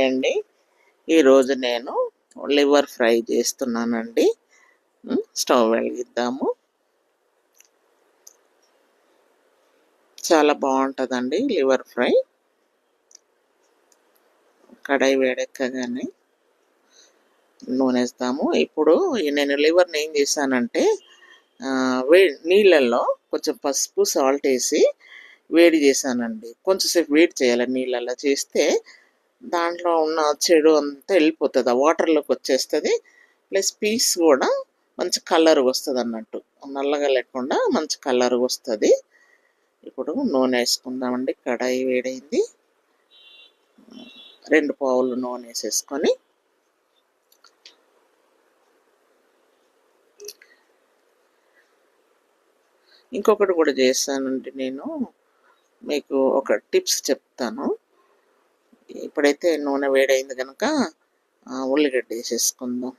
Hi అండి ఈరోజు నేను లివర్ ఫ్రై చేస్తున్నానండి. స్టవ్ వెలిగిద్దాము. చాలా బాగుంటుందండి లివర్ ఫ్రై. కడాయి వేడెక్కగానే నూనె వేస్తాము ఇప్పుడు నేను లివర్ని ఏం చేశానంటే వే నీళ్ళల్లో కొంచెం పసుపు సాల్ట్ వేసి వేడి చేశానండి. కొంచెంసేపు వేడి చేయాలి నీళ్ళల్లో చేస్తే దాంట్లో ఉన్న చెడు అంతా వెళ్ళిపోతుంది. ఆ వాటర్లోకి వచ్చేస్తుంది. ప్లస్ పీస్ కూడా మంచి కలర్ వస్తుంది అన్నట్టు. నల్లగా లేకుండా మంచి కలర్ వస్తుంది. ఇప్పుడు నూనె వేసుకుందామండి. కడాయి వేడైంది. రెండు పావులు నూనె వేసేసుకొని. ఇంకొకటి కూడా చేస్తానండి నేను. మీకు ఒక టిప్స్ చెప్తాను. ఇప్పుడైతే నూనె వేడైంది కనుక ఆ, ఉల్లిగడ్డ వేసేసుకుందాం.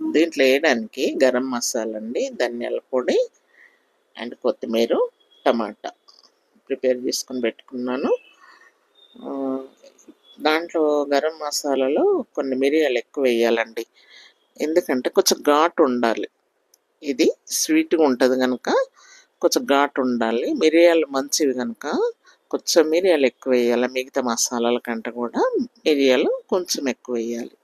దీంట్లో వేయడానికి గరం మసాలా అండి ధనియాల పొడి అండ్ కొత్తిమీర టమాటా ప్రిపేర్ చేసుకొని పెట్టుకున్నాను. దాంట్లో గరం మసాలాలో కొన్ని మిరియాలు ఎక్కువ వేయాలండి. ఎందుకంటే కొంచెం ఘాటు ఉండాలి. ఇది స్వీట్గా ఉంటుంది కనుక కొంచెం ఘాటు ఉండాలి. మిరియాలు మంచివి కనుక కొంచెం మిరియాలు ఎక్కువ వేయాలి. మిగతా మసాలాల కంటే కూడా మిరియాలు కొంచెం ఎక్కువ వేయాలి.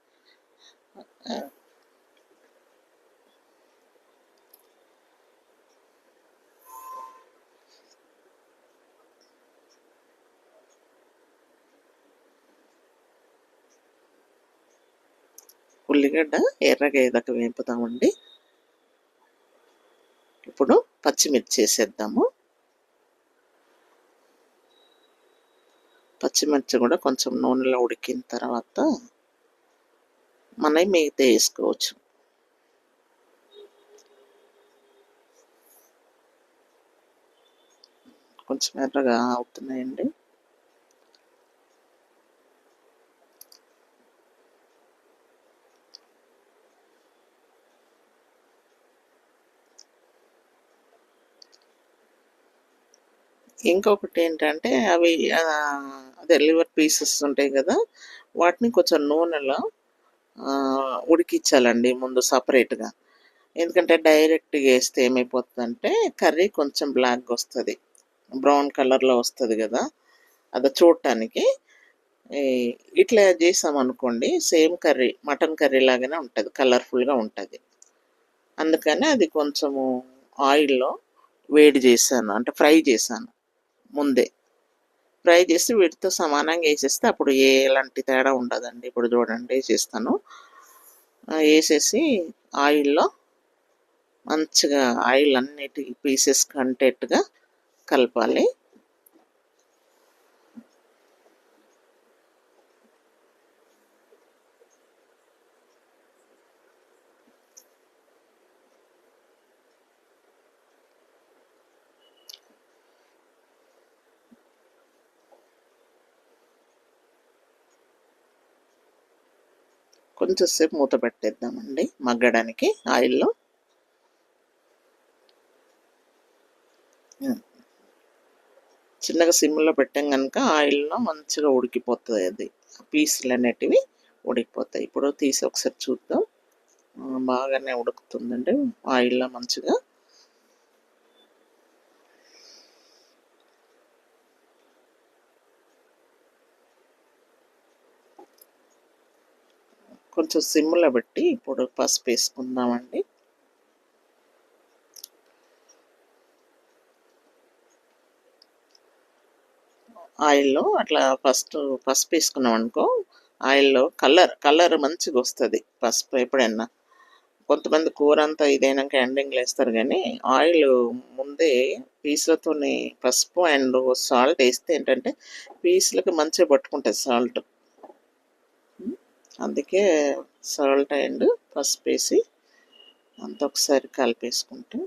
ఉల్లిగడ్డ ఎర్రగా వేపుదామండి. ఇప్పుడు పచ్చిమిర్చి వేసేద్దాము. పచ్చిమిర్చి కూడా కొంచెం నూనెలో ఉడికిన తర్వాత మనం మిగతా వేసుకోవచ్చు. కొంచెం ఎర్రగా అవుతున్నాయండి. ఇంకొకటి ఏంటంటే అవి అదే లివర్ పీసెస్ ఉంటాయి కదా వాటిని కొంచెం నూనెలో ఉడికించాలండి ముందు సపరేట్గా. ఎందుకంటే డైరెక్ట్గా వేస్తే ఏమైపోతుందంటే కర్రీ కొంచెం బ్లాక్గా వస్తుంది. బ్రౌన్ కలర్లో వస్తుంది కదా అది చూడటానికి. ఇట్లా చేసామనుకోండి సేమ్ కర్రీ మటన్ కర్రీ లాగానే ఉంటుంది కలర్ఫుల్గా ఉంటుంది. అందుకని అది కొంచెము ఆయిల్లో వేడి చేశాను అంటే ఫ్రై చేశాను. ముందే. ఫ్రై చేసి వీటితో సమానంగా వేసేస్తే అప్పుడు ఏ ఎలాంటి తేడా ఉండదండి. ఇప్పుడు చూడండి వేసేస్తాను. వేసేసి ఆయిల్లో మంచిగా ఆయిల్ అన్నిటి పీసెస్ కంటేట్టుగా కలపాలి. కొంచెం సేపు మూత పెట్టేద్దామండి మగ్గడానికి ఆయిల్లో. చిన్నగా సిమ్లో పెట్టాం కనుక ఆయిల్లో మంచిగా ఉడికిపోతుంది అది. పీసులు అనేటివి ఉడికిపోతాయి. ఇప్పుడు తీసి ఒకసారి చూద్దాం. బాగానే ఉడుకుతుందండి. ఆయిల్లో మంచిగా కొంచెం సిమ్లో పెట్టి ఇప్పుడు పసుపు వేసుకుందామండి. ఆయిల్లో అట్లా ఫస్ట్ పసుపు వేసుకున్నాం అనుకో ఆయిల్లో కలర్ కలర్ మంచిగా వస్తుంది పసుపు ఎప్పుడైనా. కొంతమంది కూర అంతా ఇదైనాక ఎండింగ్లో వేస్తారు కానీ ఆయిల్ ముందే పీసులతోని పసుపు అండ్ సాల్ట్ వేస్తే ఏంటంటే పీసులకు మంచిగా పట్టుకుంటుంది సాల్ట్. అందుకే సాల్ట్ అండ్ పసుపు వేసి అంత ఒకసారి కలిపేసుకుంటే.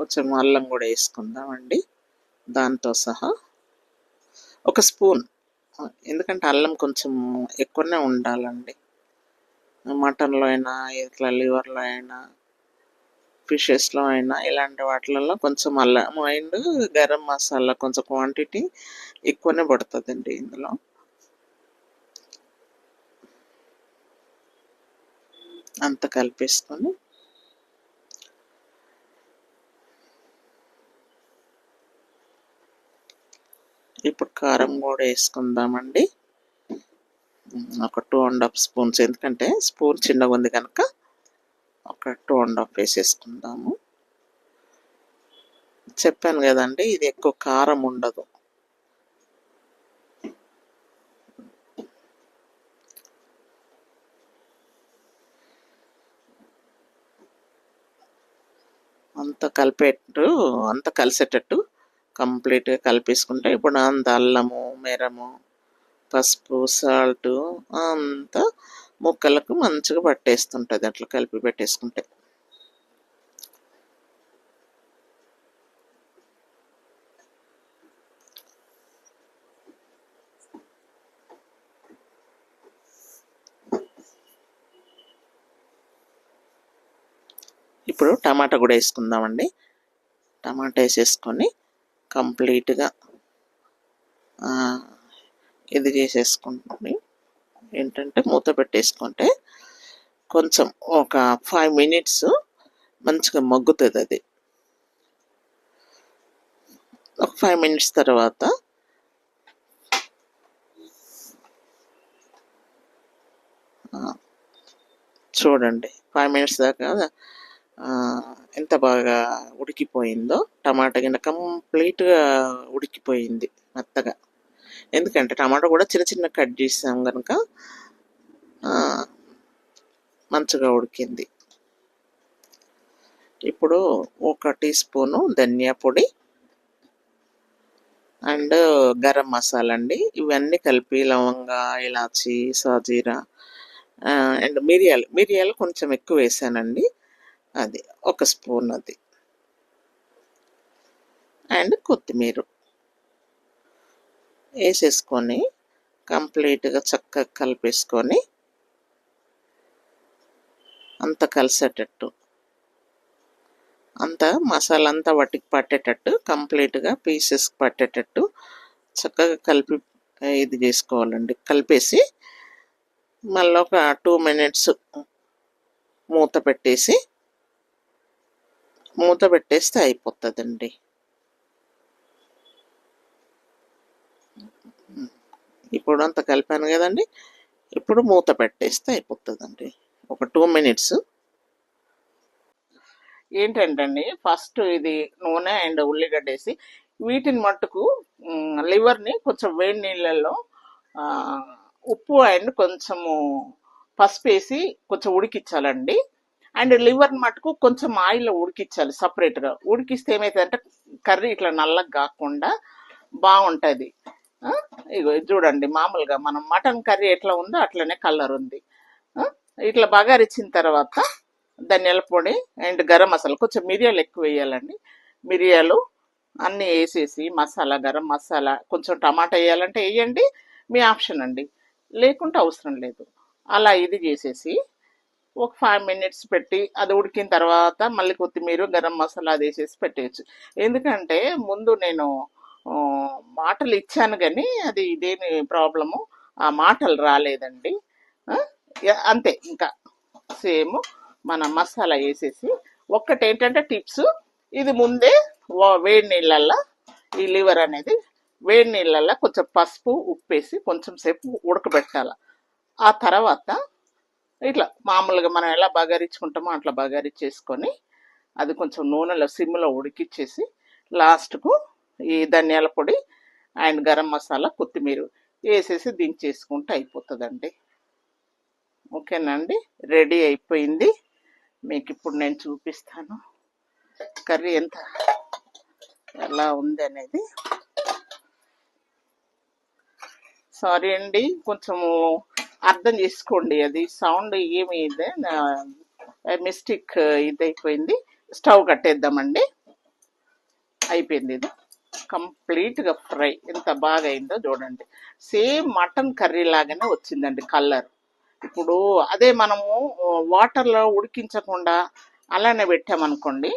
కొంచెం అల్లం కూడా వేసుకుందామండి. దాంతో సహా ఒక స్పూన్ ఎందుకంటే అల్లం కొంచెం ఎక్కువనే ఉండాలండి. మటన్లో అయినా ఇట్లా లివర్లో అయినా ఫిషెస్లో అయినా ఇలాంటి వాటిలలో కొంచెం అల్లం అండ్ గరం మసాలా కొంచెం క్వాంటిటీ ఎక్కువనే పడుతుందండి ఇందులో. అంత కలిపేసుకొని ఇప్పుడు కారం కూడా వేసుకుందామండి. ఒక టూ అండ్ హాఫ్ స్పూన్స్. ఎందుకంటే స్పూన్ చిన్నగా ఉంది కనుక ఒక టూ అండ్ హాఫ్ వేసేసుకుందాము. చెప్పాను కదండి ఇది ఎక్కువ కారం ఉండదు. అంత కలిపేట్టు అంత కలిసేటట్టు కంప్లీట్గా కలిపేసుకుంటే ఇప్పుడు అంత అల్లము మెరము పసుపు సాల్ట్ అంతా ముక్కలకు మంచిగా పట్టేస్తుంటుంది. అట్లా కలిపి పెట్టేసుకుంటే. ఇప్పుడు టమాటా కూడా వేసుకుందామండి. టమాటా వేసేసుకొని కంప్లీట్గా ఇది చేసేసుకుంటుంది. ఏంటంటే మూత పెట్టేసుకుంటే కొంచెం ఒక ఫైవ్ మినిట్స్ మంచిగా మగ్గుతుంది అది. ఒక ఫైవ్ మినిట్స్ తర్వాత చూడండి. ఫైవ్ మినిట్స్ దాకా ఎంత బాగా ఉడికిపోయిందో టమాటా గిన్నె కంప్లీట్గా ఉడికిపోయింది మెత్తగా. ఎందుకంటే టమాటా కూడా చిన్న చిన్న కట్ చేసాం కనుక మంచిగా ఉడికింది. ఇప్పుడు ఒక టీ స్పూను ధనియా పొడి అండ్ గరం మసాలా అండి. ఇవన్నీ కలిపి లవంగా ఇలాచి సాజీరా అండ్ మిరియాలు మిరియాలు కొంచెం ఎక్కువ వేసానండి. అది ఒక స్పూన్ అది. అండ్ కొత్తిమీర. వేసేసుకొని కంప్లీట్గా చక్కగా కలిపేసుకొని అంత కలిసేటట్టు. అంతా మసాలా అంతా వాటికి పట్టేటట్టు కంప్లీట్గా పీసెస్ పట్టేటట్టు చక్కగా కలిపి ఇది చేసుకోవాలండి. కలిపేసి మళ్ళీ ఒక టూ మినిట్స్ మూత పెట్టేసి మూత పెట్టేస్తే అయిపోతుందండి. ఇప్పుడు అంత కలిపాను కదండి. ఇప్పుడు మూత పెట్టేస్తే అయిపోతుందండి. ఒక టూ మినిట్స్. ఏంటంటే ఫస్ట్ ఇది నూనె అండ్ ఉల్లిగడ్డ వేసి వీటిని మట్టుకు లివర్ని కొంచెం వేడి నీళ్ళల్లో ఉప్పు అండ్ కొంచెము పసుపు వేసి కొంచెం ఉడికించాలండి. అండ్ లివర్ మటుకు కొంచెం ఆయిల్ ఉడికించాలి సపరేట్గా ఉడికిస్తే ఏమవుతుందంటే కర్రీ ఇట్లా నల్లగా కాకుండా బాగుంటుంది. ఇగో చూడండి మామూలుగా మనం మటన్ కర్రీ ఎట్లా ఉందో అట్లనే కలర్ ఉంది. ఇట్లా బగారిచ్చిన తర్వాత ధనియాల పొడి అండ్ గరం మసాలా కొంచెం మిరియాలు ఎక్కువ వేయాలండి. మిరియాలు అన్నీ వేసేసి మసాలా గరం మసాలా కొంచెం టమాటా వేయాలంటే వేయండి. మీ ఆప్షన్ అండి. లేకుంటే అవసరం లేదు. అలా ఇది చేసేసి ఒక ఫైవ్ మినిట్స్ పెట్టి అది ఉడికిన తర్వాత మళ్ళీ కొత్తిమీర గరం మసాలా అది వేసేసి పెట్టేయచ్చు. ఎందుకంటే ముందు నేను మాటలు ఇచ్చాను కానీ అది ఇదేమి ప్రాబ్లము ఆ మాటలు రాలేదండి. అంతే ఇంకా. సేమ్ మన మసాలా వేసేసి ఒక్కటి ఏంటంటే టిప్స్. ఇది ముందే వేడి నీళ్ళల్లో ఈ లివర్ అనేది వేడి నీళ్ళల్లో కొంచెం పసుపు ఉప్పు వేసి కొంచెం సేపు ఉడకబెట్టాలి. ఆ తర్వాత ఇట్లా మామూలుగా మనం ఎలా బగారిచ్చుకుంటామో అట్లా బగారిచ్చేసుకొని అది కొంచెం నూనెలో సిమ్లో ఉడికిచ్చేసి లాస్ట్కు ఈ ధనియాల పొడి అండ్ గరం మసాలా కొత్తిమీర వేసేసి దించేసుకుంటే అయిపోతుందండి. ఓకేనండి రెడీ అయిపోయింది. మీకు ఇప్పుడు నేను చూపిస్తాను. కర్రీ ఎంత ఎలా ఉంది అనేది. సారీ అండి కొంచెము అర్థం చేసుకోండి. అది సౌండ్ ఏమి ఇదే మిస్టేక్ ఇది అయిపోయింది స్టవ్ కట్టేద్దామండి. అయిపోయింది ఇది. కంప్లీట్గా ఫ్రై. ఎంత బాగా అయిందో చూడండి. సేమ్ మటన్ కర్రీ లాగానే వచ్చిందండి కలర్. ఇప్పుడు అదే మనము వాటర్లో ఉడికించకుండా అలానే పెట్టామనుకోండి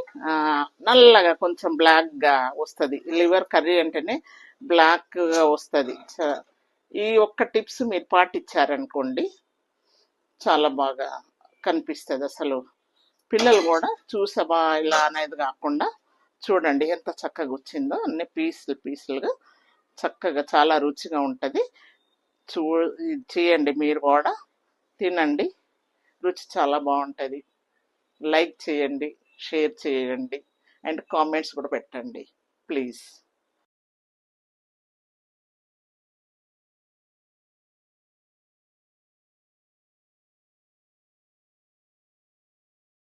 నల్లగా కొంచెం బ్లాక్గా వస్తుంది. లివర్ కర్రీ అంటేనే బ్లాక్గా వస్తుంది. ఈ ఒక్క టిప్స్ మీరు పాటించారనుకోండి చాలా బాగా కనిపిస్తుంది అసలు. పిల్లలు కూడా చూసబా ఇలా అనేది కాకుండా చూడండి ఎంత చక్కగా వచ్చిందో అన్ని పీసులు పీసులుగా చక్కగా చాలా రుచిగా ఉంటుంది. చూ చేయండి మీరు కూడా తినండి రుచి చాలా బాగుంటుంది. లైక్ చేయండి షేర్ చేయండి అండ్ కామెంట్స్ కూడా పెట్టండి ప్లీజ్.